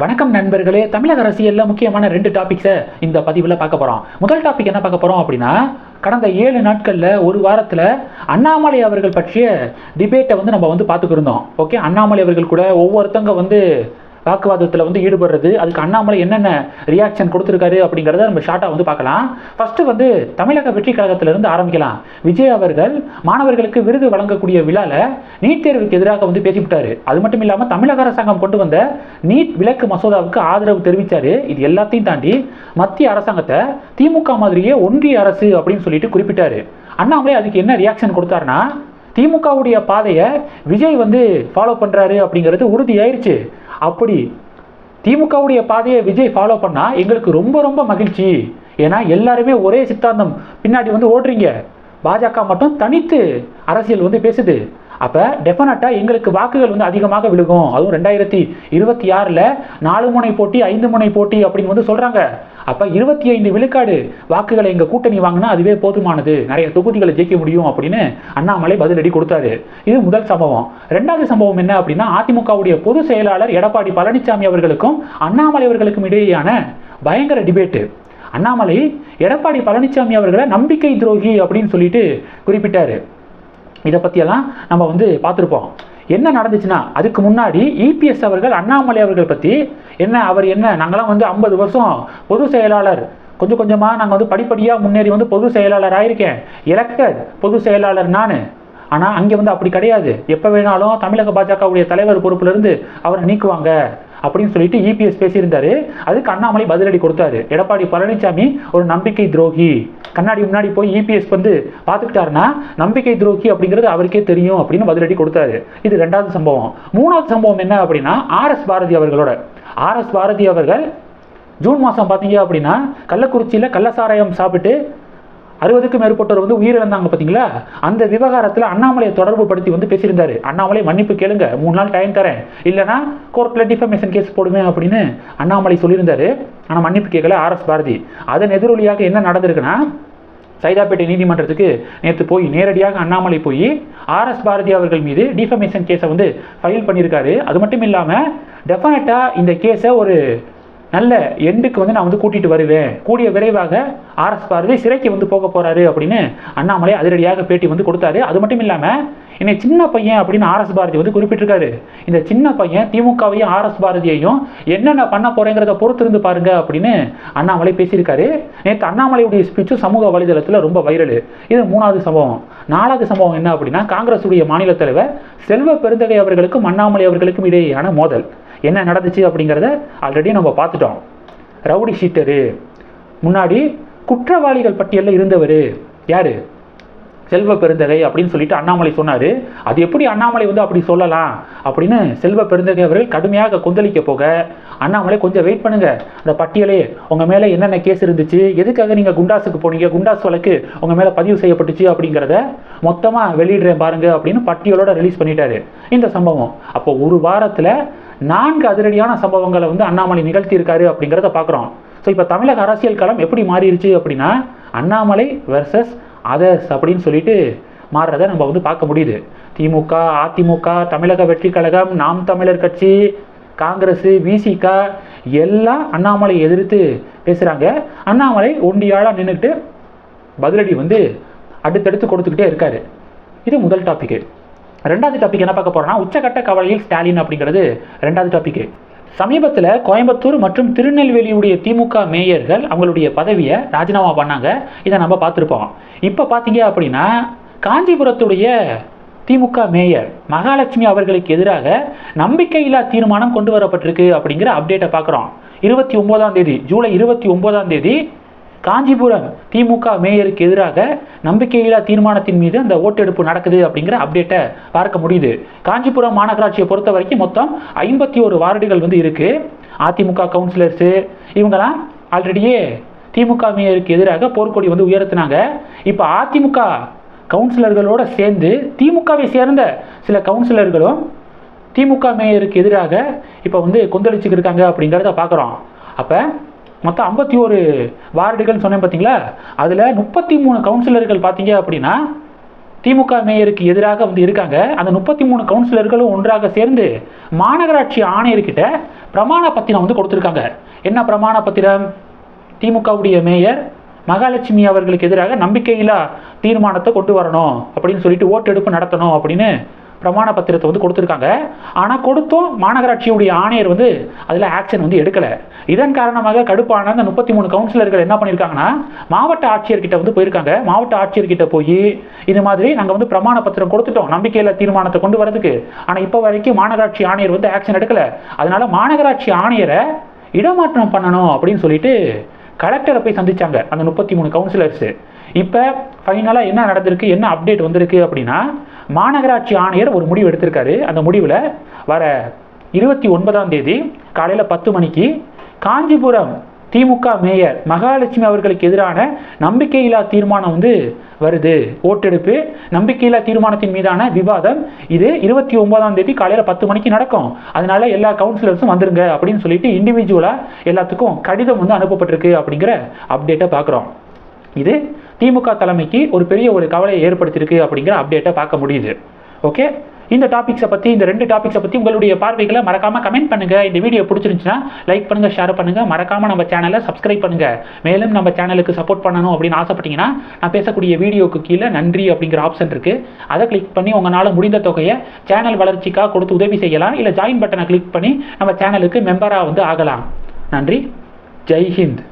வணக்கம் நண்பர்களே தமிழக அரசியலில் முக்கியமான ரெண்டு டாபிக்ஸை இந்த பதிவில் பார்க்க போகிறோம் முதல் டாபிக் என்ன பார்க்க போகிறோம் அப்படின்னா கடந்த ஏழு நாட்களில் ஒரு வாரத்தில் அண்ணாமலை அவர்கள் பற்றிய டிபேட்டை வந்து நம்ம வந்து பார்த்துக்கிருந்தோம். ஓகே அண்ணாமலை அவர்கள் கூட ஒவ்வொருத்தங்க வந்து வாக்குவாதத்தில் வந்து ஈடுபடுறது அதுக்கு அண்ணாமலை என்னென்ன ரியாக்ஷன் கொடுத்துருக்காரு அப்படிங்கிறத நம்ம ஷார்ட்டாக வந்து பார்க்கலாம். ஃபஸ்ட்டு வந்து தமிழக வெற்றி கழகத்திலிருந்து ஆரம்பிக்கலாம். விஜய் அவர்கள் மாணவர்களுக்கு விருது வழங்கக்கூடிய விழாவில் நீட் தேர்வுக்கு எதிராக வந்து பேசிவிட்டார். அது மட்டும் இல்லாமல் தமிழக அரசாங்கம் கொண்டு வந்த நீட் விலக்கு மசோதாவுக்கு ஆதரவு தெரிவித்தார் இது எல்லாத்தையும் தாண்டி மத்திய அரசாங்கத்தை திமுக மாதிரியே ஒன்றிய அரசு அப்படின்னு சொல்லிட்டு குறிப்பிட்டார். அண்ணாமலை அதுக்கு என்ன ரியாக்ஷன் கொடுத்தாருன்னா திமுகவுடைய பாதையை விஜய் வந்து ஃபாலோ பண்ணுறாரு அப்படிங்கிறது உறுதியாயிருச்சு. அப்படி திமுகவுடைய பாதையை விஜய் ஃபாலோ பண்ணால் எங்களுக்கு ரொம்ப ரொம்ப மகிழ்ச்சி. ஏன்னா எல்லாருமே ஒரே சித்தாந்தம். பின்னாடி வந்து ஓடுறீங்க. பாஜக மட்டும் தனித்து அரசியல் வந்து பேசுது. அப்போ டெஃபினட்டாக எங்களுக்கு வாக்குகள் வந்து அதிகமாக விழுகும். அதுவும் ரெண்டாயிரத்தி இருபத்தி ஆறில் நாலு முனை போட்டி ஐந்து முனை போட்டி அப்படின்னு வந்து சொல்கிறாங்க அப்போ இருபத்தி ஐந்து விழுக்காடு வாக்குகளை எங்கள் கூட்டணி வாங்கினா அதுவே போதுமானது. நிறைய தொகுதிகளை ஜெயிக்க முடியும் அப்படின்னு அண்ணாமலை பதிலடி கொடுத்தாரு. இது முதல் சம்பவம். ரெண்டாவது சம்பவம் என்ன அப்படின்னா அதிமுகவுடைய பொதுச் செயலாளர் எடப்பாடி பழனிசாமி அவர்களுக்கும் அண்ணாமலை அவர்களுக்கும் இடையேயான பயங்கர டிபேட்டு அண்ணாமலை எடப்பாடி பழனிசாமி அவர்களை நம்பிக்கை துரோகி அப்படின்னு சொல்லிட்டு குறிப்பிட்டாரு. இதை பற்றியெல்லாம் நம்ம வந்து பார்த்துருப்போம். என்ன நடந்துச்சுன்னா அதுக்கு முன்னாடி இபிஎஸ் அவர்கள் அண்ணாமலை அவர்கள் பற்றி என்ன அவர் என்ன நாங்களாம் வந்து ஐம்பது வருஷம் பொது செயலாளர். கொஞ்சம் கொஞ்சமாக நாங்கள் வந்து படிப்படியாக முன்னேறி வந்து பொது செயலாளர் ஆயிருக்கேன். எலக்டட் பொது செயலாளர் நான். ஆனால் அங்கே வந்து அப்படி கிடையாது. எப்போ வேணாலும் தமிழக பாஜகவுடைய தலைவர் பொறுப்பிலிருந்து அவரை நீக்குவாங்க அப்படின்னு சொல்லிட்டு இபிஎஸ் பேசியிருந்தாரு. அதுக்கு அண்ணாமலை பதிலடி கொடுத்தாரு. எடப்பாடி பழனிசாமி ஒரு நம்பிக்கை துரோகி. கண்ணாடி முன்னாடி போய் இபிஎஸ் வந்து பார்த்துக்கிட்டாருன்னா நம்பிக்கை துரோகி அப்படிங்கிறது அவருக்கே தெரியும் அப்படின்னு பதிலடி கொடுத்தாரு. இது ரெண்டாவது சம்பவம். மூணாவது சம்பவம் என்ன அப்படின்னா ஆர்எஸ் பாரதி அவர்களோட. ஆர்எஸ் பாரதி அவர்கள் ஜூன் மாதம் பார்த்தீங்க அப்படின்னா கள்ளக்குறிச்சியில் கள்ளசாராயம் சாப்பிட்டு அறுபதுக்கும் மேற்பட்டவர் வந்து உயிரிழந்தாங்க பார்த்தீங்களா? அந்த விவகாரத்தில் அண்ணாமலையை தொடர்பு படுத்தி வந்து பேசியிருந்தாரு. அண்ணாமலை மன்னிப்பு கேளுங்க மூணு நாள் டைம் தரேன். இல்லைனா கோர்ட்டில் டிஃபமேஷன் கேஸ் போடுவேன் அப்படின்னு அண்ணாமலை சொல்லியிருந்தாரு. ஆனால் மன்னிப்பு கேட்கல ஆர்எஸ் பாரதி. அதன் எதிரொலியாக என்ன நடந்திருக்குன்னா சைதாப்பேட்டை நீதிமன்றத்துக்கு நேற்று போய் நேரடியாக அண்ணாமலை போய் ஆர்எஸ் பாரதி அவர்கள் மீது டிஃபமேஷன் கேஸை வந்து ஃபைல் பண்ணியிருக்காரு அது மட்டும் இல்லாமல் டெஃபினட்டாக இந்த கேஸை ஒரு நல்ல எண்டுக்கு வந்து நான் வந்து கூட்டிகிட்டு வருவேன். கூடிய விரைவாக ஆர்எஸ் பாரதி சிறைக்கு வந்து போக போகிறாரு அப்படின்னு அண்ணாமலை அதிரடியாக பேட்டி வந்து கொடுத்தாரு. அது மட்டும் இல்லாமல் என்னை சின்ன பையன் அப்படின்னு ஆர்எஸ் பாரதி வந்து குறிப்பிட்டிருக்காரு. இந்த சின்ன பையன் திமுகவையும் ஆர்எஸ் பாரதியையும் என்னென்ன பண்ண போறேங்கிறத பொறுத்திருந்து பாருங்க அப்படின்னு அண்ணாமலை பேசியிருக்காரு. நேற்று அண்ணாமலையுடைய ஸ்பீச்சும் சமூக வலைதளத்தில் ரொம்ப வைரல் இது மூணாவது சம்பவம். நாலாவது சம்பவம் என்ன அப்படின்னா காங்கிரஸுடைய மாநில தலைவர் செல்வ பெருந்தகை அவர்களுக்கும் அண்ணாமலை அவர்களுக்கும் இடையேயான மோதல். என்ன நடந்துச்சு அப்படிங்கிறத ஆல்ரெடி நம்ம பார்த்துட்டோம். ரவுடி ஷீட்டரு முன்னாடி குற்றவாளிகள் பட்டியலில் இருந்தவர். யார்? செல்வ பெருந்தகை அப்படின்னு சொல்லிட்டு அண்ணாமலை சொன்னார். அது எப்படி அண்ணாமலை வந்து அப்படி சொல்லலாம்? அப்படின்னு செல்வ பெருந்தகை அவர்கள் கடுமையாக கொந்தளிக்க போக அண்ணாமலை கொஞ்சம் வெயிட் பண்ணுங்க. அந்த பட்டியலே உங்கள் மேலே என்னென்ன கேஸ் இருந்துச்சு? எதுக்காக நீங்கள் குண்டாஸுக்கு போனீங்க? குண்டாஸ் வழக்கு உங்கள் மேலே பதிவு செய்யப்பட்டுச்சு அப்படிங்கிறத மொத்தமாக வெளியிடுறேன் பாருங்க அப்படின்னு பட்டியலோட ரிலீஸ் பண்ணிட்டாரு. இந்த சம்பவம். அப்போ ஒரு வாரத்தில் நான்கு அதிரடியான சம்பவங்களை வந்து அண்ணாமலை நிகழ்த்தியிருக்காரு அப்படிங்கிறத பார்க்குறோம் ஸோ இப்போ தமிழக அரசியல் களம் எப்படி மாறிடுச்சு அப்படின்னா அண்ணாமலை வெர்சஸ் அதர்ஸ் அப்படின்னு சொல்லிட்டு மாறுறதை நம்ம வந்து பார்க்க முடியுது. திமுக அதிமுக தமிழக வெற்றி கழகம் நாம் தமிழர் கட்சி காங்கிரஸ் விசிக எல்லாம் அண்ணாமலை எதிர்த்து பேசுகிறாங்க அண்ணாமலை ஒண்டியாளாக நின்றுட்டு பதிலடி வந்து அடுத்தடுத்து கொடுத்துக்கிட்டே இருக்காரு. இது முதல் டாப்பிக்கு ரெண்டாவது டாபிக் என்ன பார்க்க போகிறோன்னா உச்சகட்ட கவலையில் ஸ்டாலின் அப்படிங்கிறது ரெண்டாவது டாபிக் சமீபத்தில் கோயம்புத்தூர் மற்றும் திருநெல்வேலியுடைய திமுக மேயர்கள் அவங்களுடைய பதவியை ராஜினாமா பண்ணாங்க. இதை நம்ம பார்த்துருப்போம். இப்போ பார்த்தீங்க அப்படின்னா காஞ்சிபுரத்துடைய திமுக மேயர் மகாலட்சுமி அவர்களுக்கு எதிராக நம்பிக்கையில்லா தீர்மானம் கொண்டு வரப்பட்டிருக்கு அப்படிங்கிற அப்டேட்டை பார்க்குறோம். இருபத்தி ஒன்பதாம் தேதி ஜூலை இருபத்தி ஒன்பதாம் தேதி காஞ்சிபுரம் திமுக மேயருக்கு எதிராக நம்பிக்கையில்லா தீர்மானத்தின் மீது அந்த ஓட்டெடுப்பு நடக்குது அப்படிங்கிற அப்டேட்டை பார்க்க முடியுது. காஞ்சிபுரம் மாநகராட்சியை பொறுத்த வரைக்கும் மொத்தம் ஐம்பத்தி ஒரு வார்டுகள் வந்து இருக்கு. அதிமுக கவுன்சிலர்ஸு இவங்கெல்லாம் ஆல்ரெடியே திமுக மேயருக்கு எதிராக போர்க்கொடி வந்து உயர்த்தினாங்க. இப்போ அதிமுக கவுன்சிலர்களோட சேர்ந்து திமுகவை சேர்ந்த சில கவுன்சிலர்களும் திமுக மேயருக்கு எதிராக இப்போ வந்து கொந்தளிச்சுக்கிருக்காங்க அப்படிங்கிறத பார்க்குறோம் அப்போ மொத்தம் ஐம்பத்தி ஒரு வார்டுகள்னு சொன்னேன் பார்த்தீங்களா அதில் முப்பத்தி மூணு கவுன்சிலர்கள் பார்த்தீங்க அப்படின்னா திமுக மேயருக்கு எதிராக வந்து இருக்காங்க. அந்த முப்பத்தி மூணு கவுன்சிலர்களும் ஒன்றாக சேர்ந்து மாநகராட்சி ஆணையர்கிட்ட பிரமாண பத்திரம் வந்து கொடுத்துருக்காங்க. என்ன பிரமாண பத்திரம்? திமுகவுடைய மேயர் மகாலட்சுமி அவர்களுக்கு எதிராக நம்பிக்கையில்லா தீர்மானத்தை கொண்டு வரணும் அப்படின்னு சொல்லிட்டு ஓட்டெடுப்பு நடத்தணும் அப்படின்னு பிரமாண பத்திரத்தை வந்து கொடுத்துருக்காங்க. ஆனால் கொடுத்தும் மாநகராட்சியுடைய ஆணையர் வந்து அதில் ஆக்ஷன் வந்து எடுக்கலை. இதன் காரணமாக கடுப்பான அந்த முப்பத்தி மூணு கவுன்சிலர்கள் என்ன பண்ணியிருக்காங்கன்னா மாவட்ட ஆட்சியர்கிட்ட வந்து போயிருக்காங்க. மாவட்ட ஆட்சியர்கிட்ட போய் இது மாதிரி நாங்கள் வந்து பிரமாண பத்திரம் கொடுத்துட்டோம். நம்பிக்கையில் தீர்மானத்தை கொண்டு வரதுக்கு ஆனால் இப்போ வரைக்கும் மாநகராட்சி ஆணையர் வந்து ஆக்ஷன் எடுக்கலை. அதனால மாநகராட்சி ஆணையரை இடமாற்றம் பண்ணணும் அப்படின்னு சொல்லிட்டு கலெக்டரை போய் சந்திச்சாங்க அந்த முப்பத்தி மூணு கவுன்சிலர்ஸு இப்போ ஃபைனலாக என்ன நடந்திருக்கு? என்ன அப்டேட் வந்திருக்கு அப்படின்னா மாநகராட்சி ஆணையர் ஒரு முடிவு எடுத்திருக்காரு. அந்த முடிவில் வர இருபத்தி ஒன்பதாம் தேதி காலையில் பத்து மணிக்கு காஞ்சிபுரம் திமுக மேயர் மகாலட்சுமி அவர்களுக்கு எதிரான நம்பிக்கையில்லா தீர்மானம் வந்து வருது. ஓட்டெடுப்பு நம்பிக்கையில்லா தீர்மானத்தின் மீதான விவாதம் இது இருபத்தி ஒன்பதாம் தேதி காலையில் பத்து மணிக்கு நடக்கும். அதனால எல்லா கவுன்சிலர்ஸும் வந்துருங்க அப்படின்னு சொல்லிட்டு இண்டிவிஜுவலாக எல்லாத்துக்கும் கடிதம் வந்து அனுப்பப்பட்டிருக்கு அப்படிங்கிற அப்டேட்டை பார்க்குறோம் இது திமுக தலைமைக்கு ஒரு பெரிய ஒரு கவலையை ஏற்படுத்தியிருக்கு அப்படிங்கிற அப்டேட்டை பார்க்க முடியுது. ஓகே இந்த டாபிக்ஸை பற்றி இந்த ரெண்டு டாபிக்ஸை பற்றி உங்களுடைய பார்வைகளை மறக்காமல் கமெண்ட் பண்ணுங்கள் இந்த வீடியோ பிடிச்சிருந்துச்சுன்னா லைக் பண்ணுங்கள் ஷேர் பண்ணுங்கள் மறக்காமல் நம்ம சேனலை சப்ஸ்கிரைப் பண்ணுங்கள் மேலும் நம்ம சேனலுக்கு சப்போர்ட் பண்ணணும் அப்படின்னு ஆசைப்பட்டீங்கன்னா நான் பேசக்கூடிய வீடியோக்கு கீழே நன்றி அப்படிங்கிற ஆப்ஷன் இருக்குது அதை கிளிக் பண்ணி உங்களால் முடிந்த தொகையை சேனல் வளர்ச்சிக்காக கொடுத்து உதவி செய்யலாம். இல்லை ஜாயின் பட்டனை கிளிக் பண்ணி நம்ம சேனலுக்கு மெம்பராக வந்து ஆகலாம். நன்றி. ஜெய்ஹிந்த்